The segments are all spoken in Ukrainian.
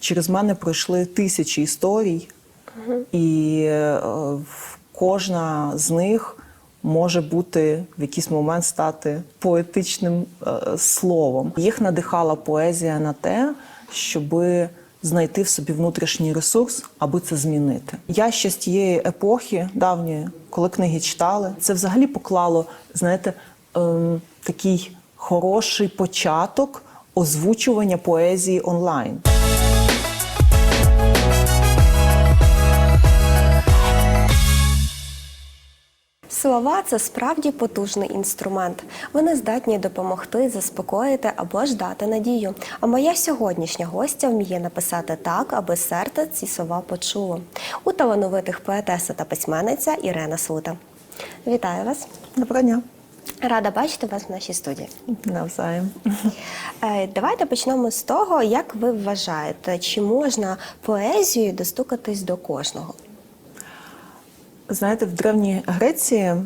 через мене пройшли тисячі історій, і е, кожна з них може бути в якийсь момент стати поетичним е, словом. Їх надихала поезія на те, щоби знайти в собі внутрішній ресурс, аби це змінити. Я ще з тієї епохи давньої, коли книги читали, це взагалі поклало, знаєте, ем, такий хороший початок озвучування поезії онлайн. Слова це справді потужний інструмент. Вони здатні допомогти, заспокоїти або ж дати надію. А моя сьогоднішня гостя вміє написати так, аби серце ці слова почуло. У талановитих поетеса та письменниця Ірена Слута. Вітаю вас! Доброго дня. Рада бачити вас в нашій студії. Навзаєм. Е, Давайте почнемо з того, як ви вважаєте, чи можна поезією достукатись до кожного? Знаєте, в Древній Греції е,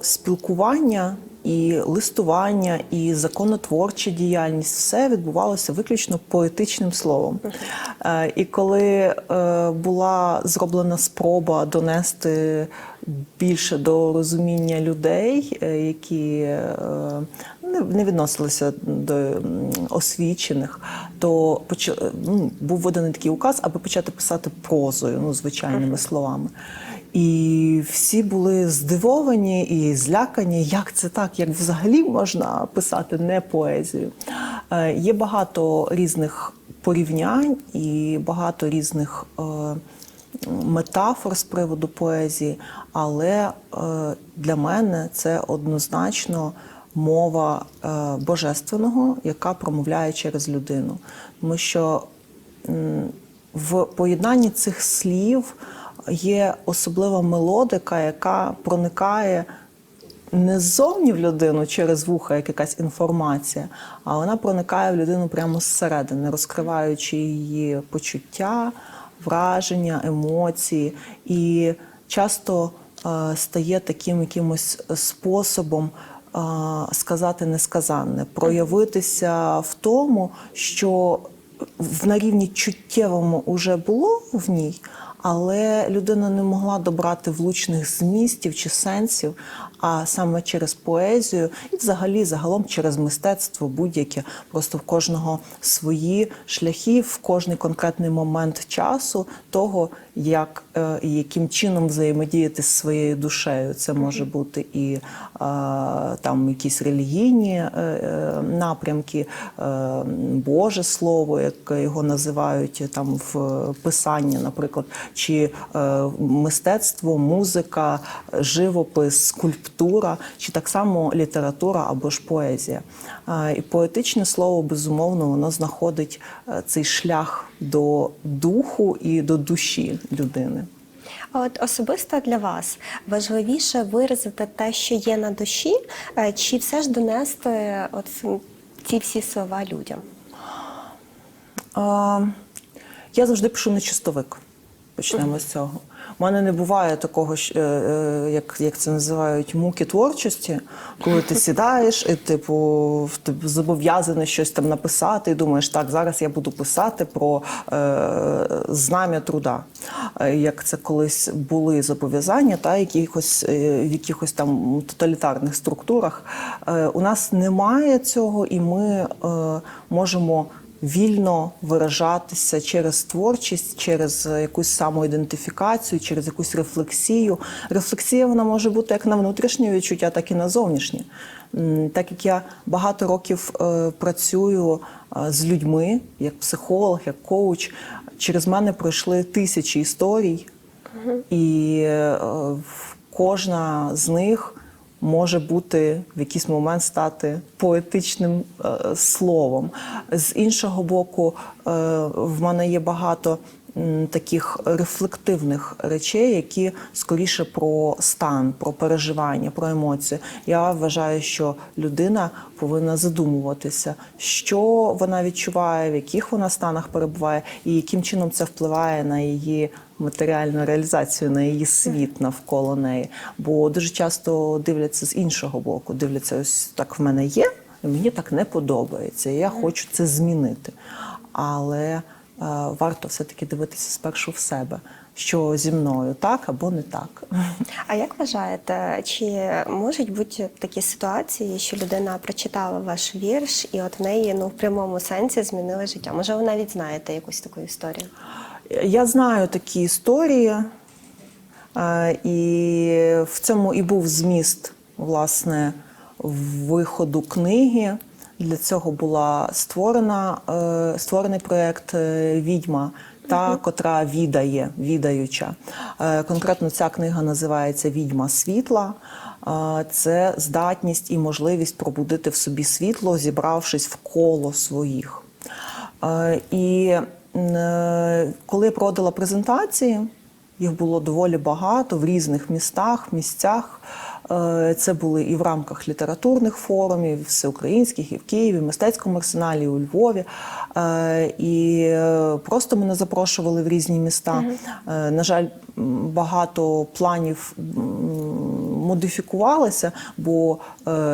спілкування і листування, і законотворча діяльність все відбувалося виключно поетичним словом. Е, і коли е, була зроблена спроба донести більше до розуміння людей, е, які е, не, відносилися до освічених, то ну, був виданий такий указ, аби почати писати прозою, ну звичайними словами. І всі були здивовані і злякані, як це так, як взагалі можна писати не поезію. Е, Є багато різних порівнянь і багато різних е, метафор з приводу поезії, але е, для мене це однозначно мова е, божественного, яка промовляє через людину. Тому що в поєднанні цих слів є особлива мелодика, яка проникає не ззовні в людину через вуха, як якась інформація, а вона проникає в людину прямо зсередини, розкриваючи її почуття, враження, емоції. І часто е, стає таким якимось способом е, сказати несказанне, проявитися в тому, що на рівні чуттєвому вже було в ній, але людина не могла добрати влучних змістів чи сенсів, а саме через поезію і взагалі загалом через мистецтво будь-яке. Просто в кожного свої шляхи, в кожний конкретний момент часу того, як е, і яким чином взаємодіяти з своєю душею. Це може бути і е, там якісь релігійні е, напрямки, Боже Слово, як його називають там в писанні, наприклад, чи мистецтво, музика, живопис, скульптура, чи так само література або ж поезія. І поетичне слово, безумовно, воно знаходить е, цей шлях до духу і до душі людини. А от особисто для вас важливіше виразити те, що є на душі, е, чи все ж донести от ці всі слова людям? А, я завжди пишу на чистовик. Почнемо з цього. У мене не буває такого, е, е, як, як це називають, муки творчості, коли ти сідаєш і типу ти зобов'язаний щось там написати, і думаєш, так, зараз я буду писати про е, знам'я труда. Е, Як це колись були зобов'язання, та якихось в якихось там тоталітарних структурах. Е, У нас немає цього, і ми е, можемо вільно виражатися через творчість, через якусь самоідентифікацію, через якусь рефлексію. Рефлексія вона може бути як на внутрішнє відчуття, так і на зовнішнє. Так як я багато років е, працюю е, з людьми, як психолог, як коуч, через мене пройшли тисячі історій, і е, кожна з них може бути в якийсь момент стати поетичним е, словом. З іншого боку, е, в мене є багато таких рефлективних речей, які скоріше про стан, про переживання, про емоції. Я вважаю, що людина повинна задумуватися, що вона відчуває, в яких вона станах перебуває, і яким чином це впливає на її матеріальну реалізацію, на її світ навколо неї. Бо дуже часто дивляться з іншого боку, дивляться, ось так в мене є, і мені так не подобається. і Я хочу це змінити. Але варто все-таки дивитися спершу в себе, що зі мною так або не так. А як вважаєте, чи можуть бути такі ситуації, що людина прочитала ваш вірш, і от в неї ну в прямому сенсі змінили життя? Може, ви навіть знаєте якусь таку історію? Я знаю такі історії, е, і в цьому і був зміст власне виходу книги. Для цього була створена е, створений проєкт е, Відьма, та котра відає, відаюча. Е, Конкретно ця книга називається Відьма світла. Це здатність і можливість пробудити в собі світло, зібравшись в коло своїх. І коли я проводила презентації, їх було доволі багато в різних містах, місцях. Е, Це були і в рамках літературних форумів, всеукраїнських, і в Києві, в мистецькому арсеналі, і у Львові. Е, І е, просто мене запрошували в різні міста. Е, На жаль, багато планів модифікувалися, бо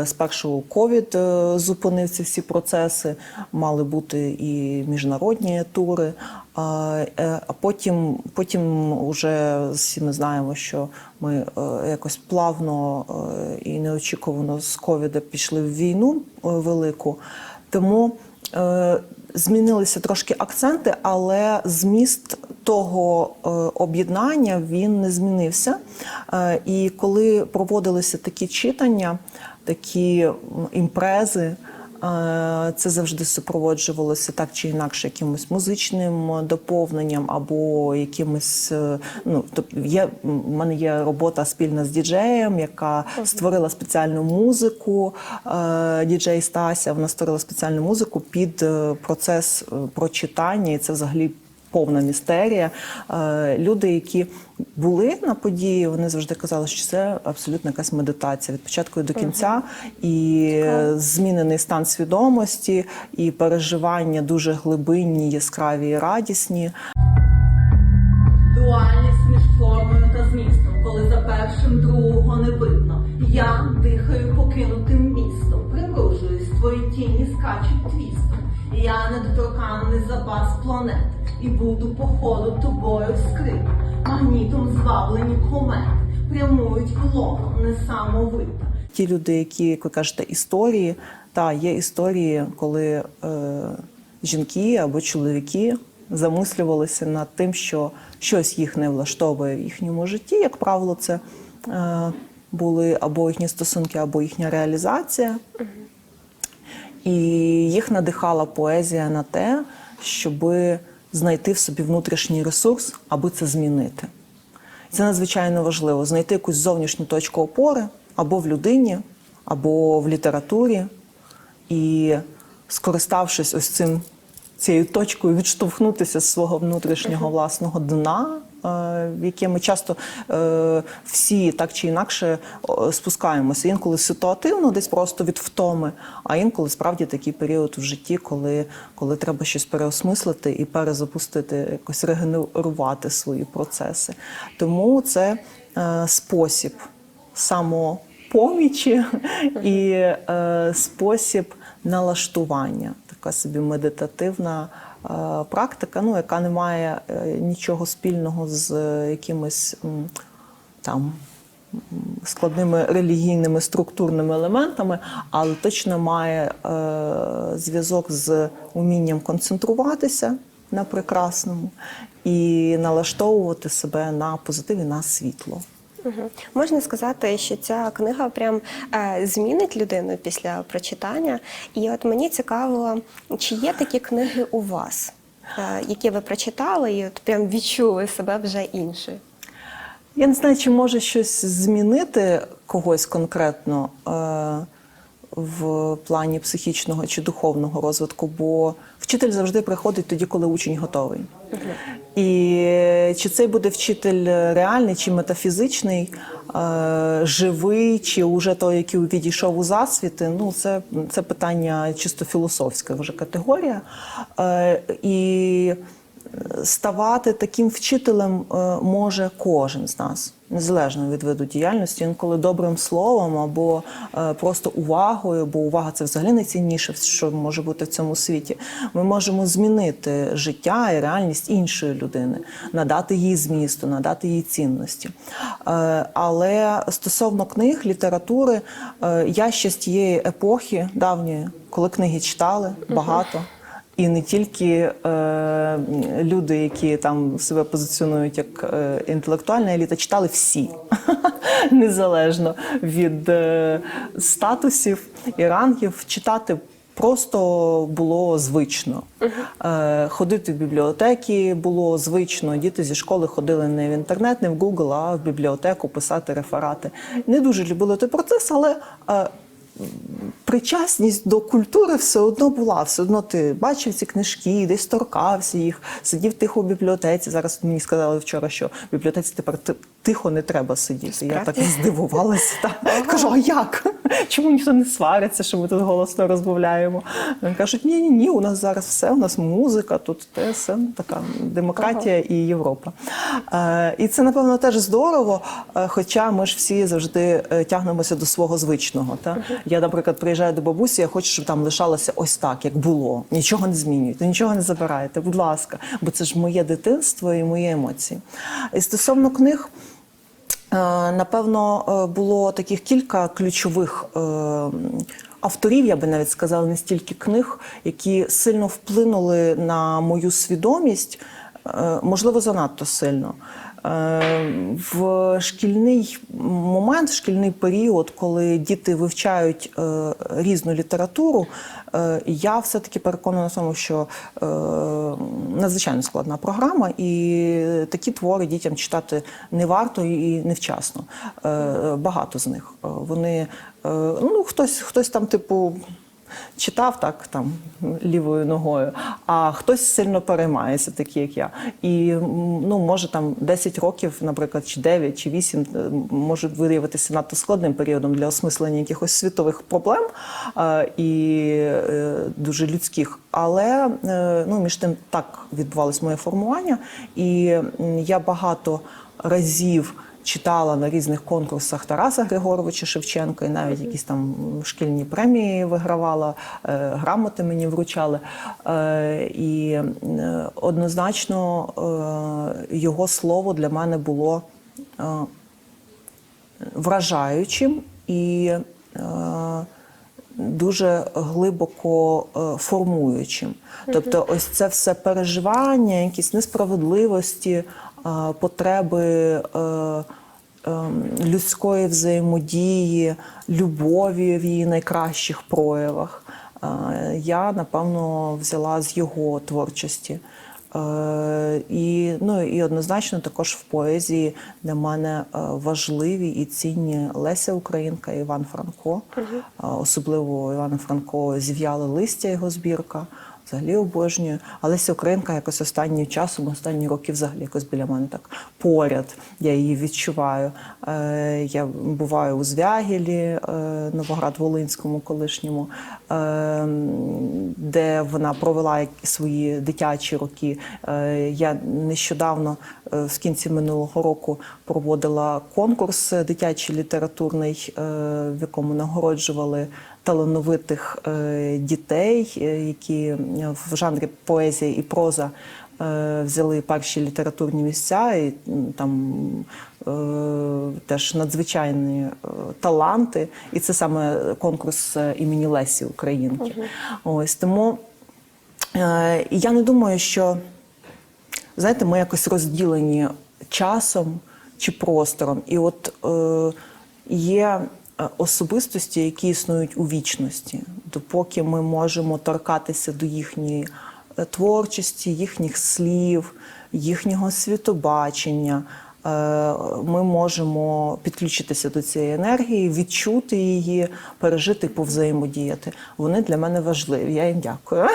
спершу ковід зупинив ці всі процеси, мали бути і міжнародні тури. А потім, потім вже всі ми знаємо, що ми е, якось плавно е, і неочікувано з ковіда пішли в війну е, велику. Тому змінилися трошки акценти, але зміст того об'єднання він не змінився. І коли проводилися такі читання, такі імпрези. Це завжди супроводжувалося так чи інакше якимось музичним доповненням або якимось. е, Ну тобто є в мене є робота спільна з діджеєм, яка створила спеціальну музику. е, Діджей Стася вона створила спеціальну музику під е, процес прочитання, і це взагалі. Повна містерія. Е, Люди, які були на події, вони завжди казали, що це абсолютно якась медитація від початку до кінця, і змінений стан свідомості, і переживання дуже глибинні, яскраві і радісні. Дуальність між формою та змістом, коли за першим другого не видно. Я дихаю покинутим містом, примружуюсь, твої тіні скачуть твістом. Я недоторканний запас планет, і буду по ходу тобою вскрит. Магнітом зваблені комети, прямують в лоно несамовито. Ті люди, які, як ви кажете, історії, та є історії, коли е, жінки або чоловіки замислювалися над тим, що щось їх не влаштовує в їхньому житті. Як правило, це е, були або їхні стосунки, або їхня реалізація. І їх надихала поезія на те, щоб знайти в собі внутрішній ресурс, аби це змінити. Це надзвичайно важливо знайти якусь зовнішню точку опори або в людині, або в літературі, і скориставшись ось цим цією точкою, відштовхнутися з свого внутрішнього власного дна, яке ми часто е, всі так чи інакше спускаємося. Інколи ситуативно, десь просто від втоми, а інколи справді такий період в житті, коли, коли треба щось переосмислити і перезапустити, якось регенерувати свої процеси. Тому це е, спосіб самопомічі і е, спосіб налаштування, така собі медитативна е, практика, ну, яка не має е, нічого спільного з е, якимись там. Складними релігійними структурними елементами, але точно має е, зв'язок з умінням концентруватися на прекрасному і налаштовувати себе на позитив і на світло. Угу. Можна сказати, що ця книга прям е, змінить людину після прочитання. І от мені цікаво, чи є такі книги у вас, е, які ви прочитали, і от прям відчули себе вже іншою. Я не знаю, чи може щось змінити когось конкретно е, в плані психічного чи духовного розвитку, бо вчитель завжди приходить тоді, коли учень готовий. І чи цей буде вчитель реальний, чи метафізичний, е, живий, чи уже той, який відійшов у засвіти, ну це, це питання чисто філософська вже категорія. Е, і ставати таким вчителем е, може кожен з нас, незалежно від виду діяльності, інколи добрим словом або е, просто увагою, бо увага це взагалі найцінніше, що може бути в цьому світі. Ми можемо змінити життя і реальність іншої людини, надати їй змісту, надати їй цінності. Е, Але стосовно книг, літератури, я ще з тієї епохи давньої, коли книги читали багато. І не тільки е, люди, які там себе позиціонують як е, інтелектуальна еліта, читали всі незалежно від е, статусів і рангів. Читати просто було звично. Е, ходити в бібліотеки було звично. Діти зі школи ходили не в інтернет, не в Google, а в бібліотеку писати реферати. Не дуже любили той процес, але. Причасність до культури все одно була. Все одно ти бачив ці книжки, десь торкався їх, сидів тихо в бібліотеці. Зараз мені сказали вчора, що в бібліотеці тепер тихо не треба сидіти. Я так Справді? здивувалася. Так. Кажу, а як? Чому ніхто не свариться, що ми тут голосно розмовляємо? Кажуть, ні, ні, ні, у нас зараз все, у нас музика, тут те, все така демократія і Європа. Е, і це, напевно, теж здорово, е, хоча ми ж всі завжди е, тягнемося до свого звичного. Та? Я, наприклад, приїжджаю до бабусі, я хочу, щоб там лишалося ось так, як було. Нічого не змінюйте, нічого не забирайте, будь ласка, бо це ж моє дитинство і мої емоції. І стосовно книг. Е, Напевно, е, було таких кілька ключових е, авторів, я би навіть сказала, не стільки книг, які сильно вплинули на мою свідомість, можливо, занадто сильно. Е, В шкільний момент, в шкільний період, коли діти вивчають е, різну літературу, е, я все-таки переконана в тому, що надзвичайно складна програма, і такі твори дітям читати не варто і невчасно. Багато з них. Вони ну хтось, хтось там, типу. Читав так там лівою ногою, а хтось сильно переймається, такі як я. І ну, може там 10 років, наприклад, чи 9, чи 8 е, можуть виявитися надто складним періодом для осмислення якихось світових проблем е, і е, дуже людських. Але ну, між тим так відбувалось моє формування, і я багато разів читала на різних конкурсах Тараса Григоровича Шевченка, і навіть якісь там шкільні премії вигравала, е, грамоти мені вручали. Е, і е, однозначно його слово для мене було вражаючим і дуже глибоко формуючим. Тобто, ось це все переживання, якісь несправедливості, потреби. е, ем, Людської взаємодії, любові в її найкращих проявах. Е, Я напевно взяла з його творчості. Е, І, ну, і однозначно також в поезії для мене е, важливі і цінні Леся Українка Іван Франко. Е, Особливо Івана Франко зів'яли листя його збірка. Взагалі обожнюю. А Леся Українка якось останнім часом, останні роки взагалі якось біля мене так поряд. Я її відчуваю. Е, Я буваю у Звягілі, е, Новоград-Волинському колишньому, е, де вона провела свої дитячі роки. Е, Я нещодавно, е, в кінці минулого року, проводила конкурс дитячий літературний, е, в якому нагороджували талановитих е, дітей, е, які в жанрі поезія і проза е, взяли перші літературні місця, і там е, теж надзвичайні е, таланти. І це саме конкурс е, імені Лесі Українки. Ось тому е, я не думаю, що знаєте, ми якось розділені часом чи простором. І от е, є е, особистості, які існують у вічності, допоки ми можемо торкатися до їхньої е, творчості, їхніх слів, їхнього світобачення. е, Ми можемо підключитися до цієї енергії, відчути її, пережити, повзаємодіяти. Вони для мене важливі. Я їм дякую.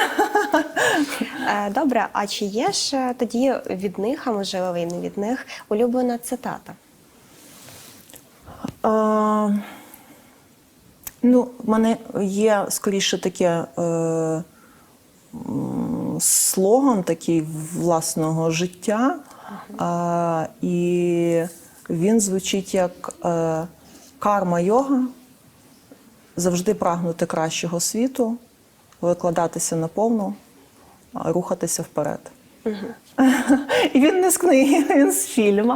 Е, Добре, а чи є ж е, тоді від них, а можливо і не від них, улюблена цитата? А, ну, в мене є скоріше таке е, слоган такий власного життя. Е, і він звучить як е, карма йога, завжди прагнути кращого світу, викладатися наповну, рухатися вперед. І він не з книги, він з фільму.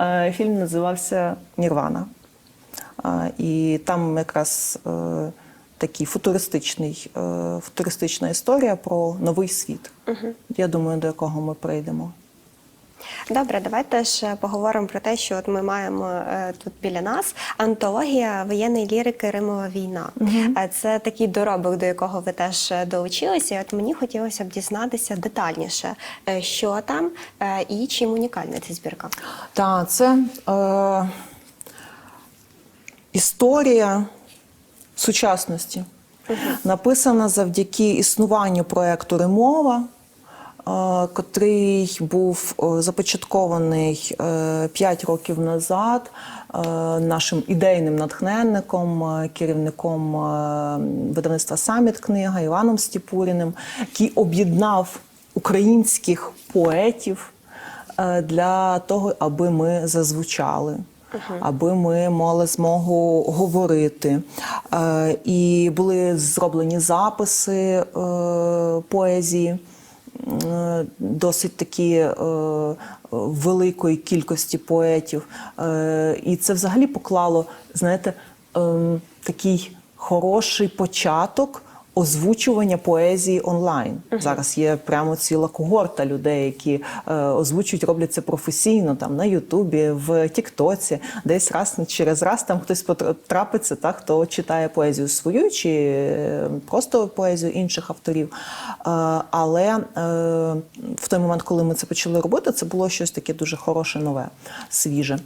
Е, Фільм називався Нірвана. І там якраз е, такий футуристичний, е, футуристична історія про новий світ. Я думаю, до якого ми прийдемо. Добре, давайте ж поговоримо про те, що от ми маємо е, тут біля нас антологія воєнної лірики Римова війна. Е, Це такий доробок, до якого ви теж долучилися. І От мені хотілося б дізнатися детальніше, що там і чим унікальна ця збірка. Так, це е, історія сучасності, написана завдяки існуванню проєкту Римова, е, котрий був е, започаткований 5 років назад е, нашим ідейним натхненником, е, керівником е, видавництва Саміт книга Іваном Стіпуріним, який об'єднав українських поетів е, для того, аби ми зазвучали. Аби ми мали змогу говорити. Е, І були зроблені записи е, поезії, досить такі е, великої кількості поетів. І це взагалі поклало, знаєте, ем, такий хороший початок озвучування поезії онлайн. Зараз є прямо ціла когорта людей, які е, озвучують, роблять це професійно там на Ютубі, в Тіктоці, десь раз через раз там хтось потрапиться, та хто читає поезію свою чи е, просто поезію інших авторів. Е, але е, в той момент, коли ми це почали робити, це було щось таке дуже хороше, нове, свіже.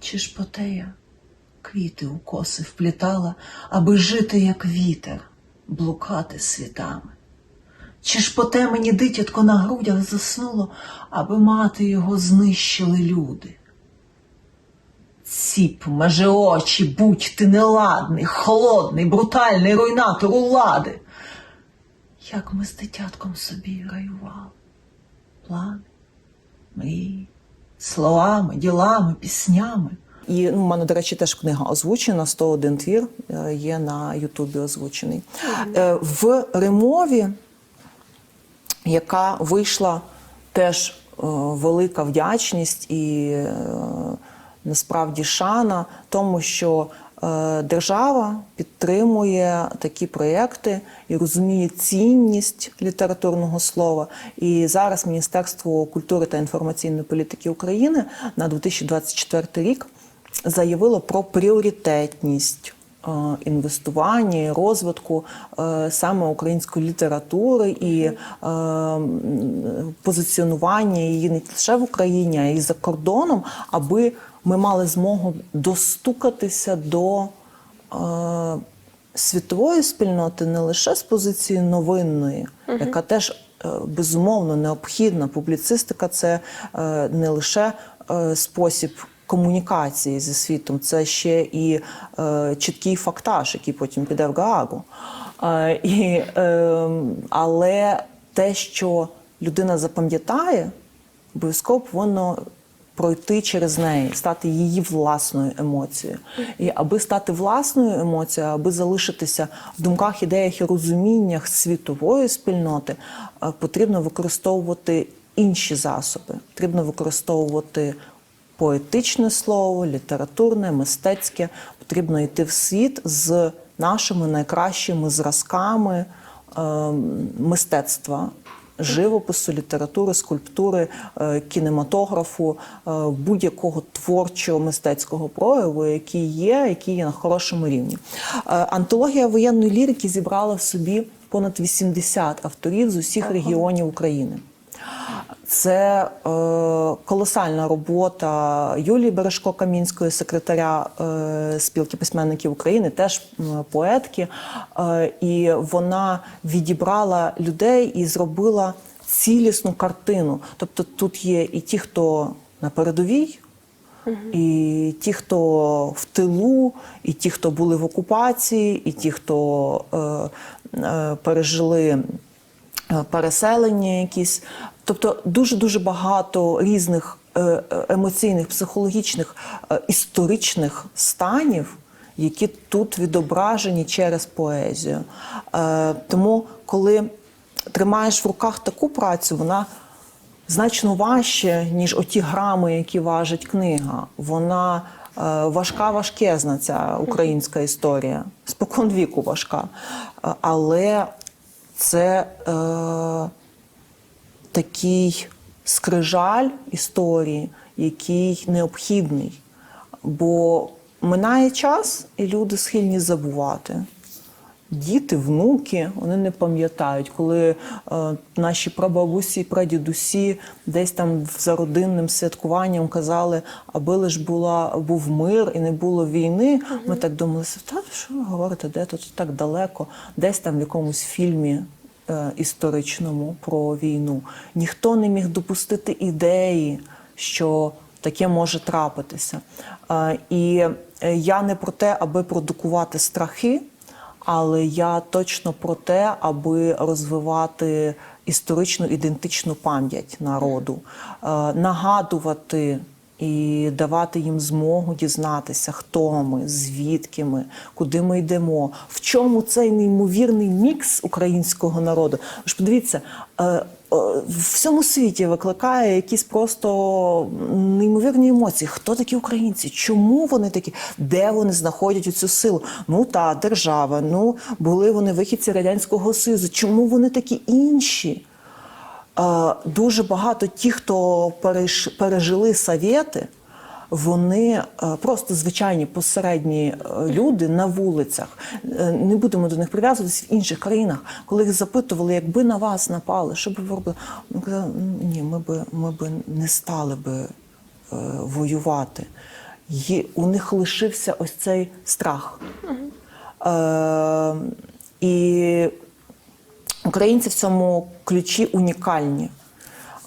Чи ж потея квіти у коси вплітала, аби жити, як вітер, блукати світами? Чи ж поте мені дитятко на грудях заснуло, аби мати його знищили люди? Ціп, меже очі, будь ти неладний, холодний, брутальний руйнатор улади. Як ми з дитятком собі раювали, плани, мрії, словами, ділами, піснями. І ну, у мене, до речі, теж книга озвучена, 101 твір е, є на Ютубі озвучений. Е, В Римові, яка вийшла теж е, велика вдячність і насправді шана тому, що держава підтримує такі проєкти і розуміє цінність літературного слова. І зараз Міністерство культури та інформаційної політики України на 2024 рік заявило про пріоритетність е, інвестування і розвитку е, саме української літератури і е, позиціонування її не лише в Україні, а й за кордоном, аби ми мали змогу достукатися до світової спільноти не лише з позиції новинної, яка теж безумовно необхідна. Публіцистика це не лише спосіб. Комунікації зі світом це ще і е, чіткий фактаж, який потім піде в Гаагу. Е, е, але те, що людина запам'ятає, обов'язково повинно пройти через неї, стати її власною емоцією. І аби стати власною емоцією, аби залишитися в думках, ідеях і розуміннях світової спільноти, е, потрібно використовувати інші засоби. Потрібно використовувати поетичне слово, літературне, мистецьке. Потрібно йти в світ з нашими найкращими зразками е, мистецтва живопису, літератури, скульптури, е, кінематографу, е, будь-якого творчого мистецького прояву, який є, який є на хорошому рівні. Е, Антологія воєнної лірики зібрала в собі понад 80 авторів з усіх регіонів України. Це е, колосальна робота Юлії Бережко Камінської, секретаря е, спілки письменників України, теж поетки. Е, і вона відібрала людей і зробила цілісну картину. Тобто тут є і ті, хто на передовій, і ті, хто в тилу, і ті, хто були в окупації, і ті, хто е, е, пережили переселення якісь. Тобто дуже дуже багато різних е, е, емоційних, психологічних, е, історичних станів, які тут відображені через поезію. Е, Тому, коли тримаєш в руках таку працю, вона значно важче, ніж оті грами, які важить книга. Вона е, важка, важкезна, ця українська історія. Спокон віку важка. Е, Але це е, такий скрижаль історії, який необхідний. Бо минає час, і люди схильні забувати. Діти, внуки, вони не пам'ятають, коли е, наші прабабусі, прадідусі десь там за родинним святкуванням казали, аби лиш була був мир і не було війни. Ми так думали, та що ви говорите, де тут так далеко, десь там в якомусь фільмі е, історичному про війну. Ніхто не міг допустити ідеї, що таке може трапитися. Е, і е, я не про те, аби продукувати страхи. Але я точно про те, аби розвивати історичну ідентичну пам'ять народу, е, нагадувати і давати їм змогу дізнатися, хто ми, звідки ми, куди ми йдемо, в чому цей неймовірний мікс українського народу. Ж подивіться, е, в всьому світі викликає якісь просто неймовірні емоції. Хто такі українці? Чому вони такі? Де вони знаходять цю силу? Ну та держава, ну були вони вихідці радянського союзу. Чому вони такі інші? Е, Дуже багато ті, хто пережили совєти, вони е, просто звичайні посередні е, люди на вулицях. Е, Не будемо до них прив'язуватися в інших країнах. Коли їх запитували, якби на вас напали, що б ви робили? Казали, «Ну, ні, ми би, ми би не стали би воювати. Є, у них лишився ось цей страх. Е, і Українці в цьому ключі унікальні.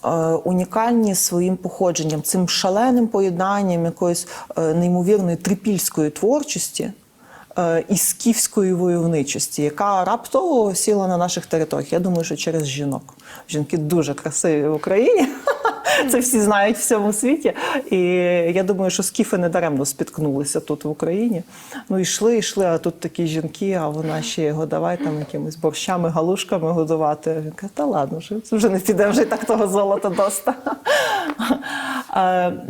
Е, Унікальні своїм походженням, цим шаленим поєднанням якоїсь е, неймовірної трипільської творчості і скіфської войовничості, яка раптово сіла на наших територіях. Я думаю, що через жінок. Жінки дуже красиві в Україні. Це всі знають в всьому світі. І я думаю, що скіфи не даремно спіткнулися тут в Україні. Ну йшли, йшли, а тут такі жінки, а вона ще його давай там якимись борщами, галушками годувати. Він каже, та ладно, вже, вже не піде, вже і так того золота доста.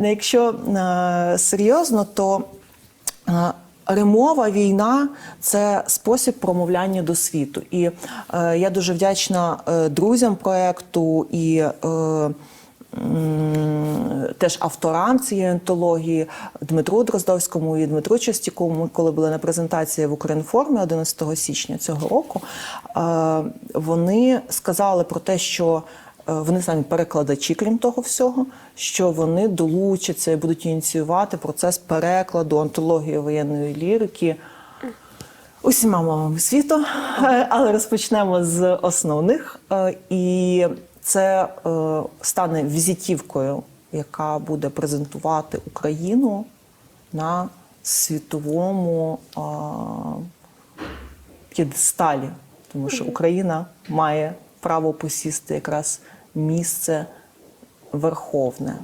Якщо е, серйозно, то е, Римова війна це спосіб промовляння до світу. І е, я дуже вдячна е, друзям проекту і е, теж авторам цієї антології Дмитру Дроздовському і Дмитру Частікову. Ми коли були на презентації в Укрінформі 11 січня цього року, е, вони сказали про те, що Вони самі перекладачі, крім того всього, що вони долучаться і будуть ініціювати процес перекладу антології воєнної лірики усіма мовами світу. Е, Але розпочнемо з основних. Е, І це е, стане візитівкою, яка буде презентувати Україну на світовому п'єдесталі, тому що Україна має право посісти якраз місце верховне.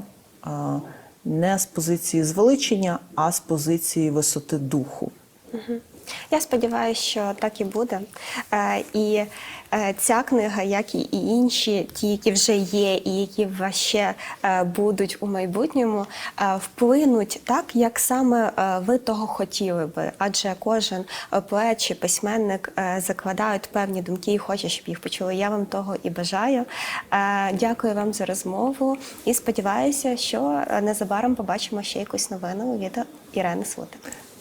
Не з позиції звеличення, а з позиції висоти духу. Я сподіваюся, що так і буде. Е, І е, ця книга, як і інші, ті, які вже є, і які ще будуть у майбутньому, е, вплинуть так, як саме ви того хотіли би. Адже кожен поет чи письменник закладають певні думки і хоче, щоб їх почули. Я вам того і бажаю. Дякую вам за розмову і сподіваюся, що незабаром побачимо ще якусь новину від Ірени Слути.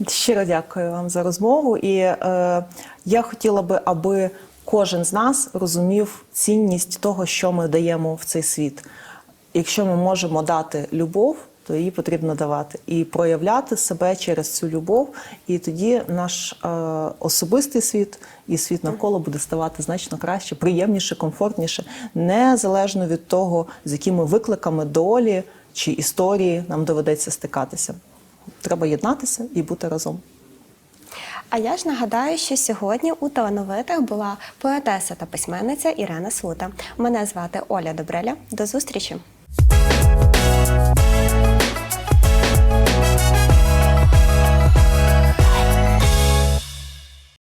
Щиро дякую вам за розмову. І е, я хотіла би, аби кожен з нас розумів цінність того, що ми даємо в цей світ. Якщо ми можемо дати любов, то її потрібно давати і проявляти себе через цю любов. І тоді наш е, особистий світ і світ навколо буде ставати значно краще, приємніше, комфортніше, незалежно від того, з якими викликами долі чи історії нам доведеться стикатися. Треба єднатися і бути разом. А я ж нагадаю, що сьогодні у талановитих була поетеса та письменниця Ірена Слута. Мене звати Оля Добреля. До зустрічі!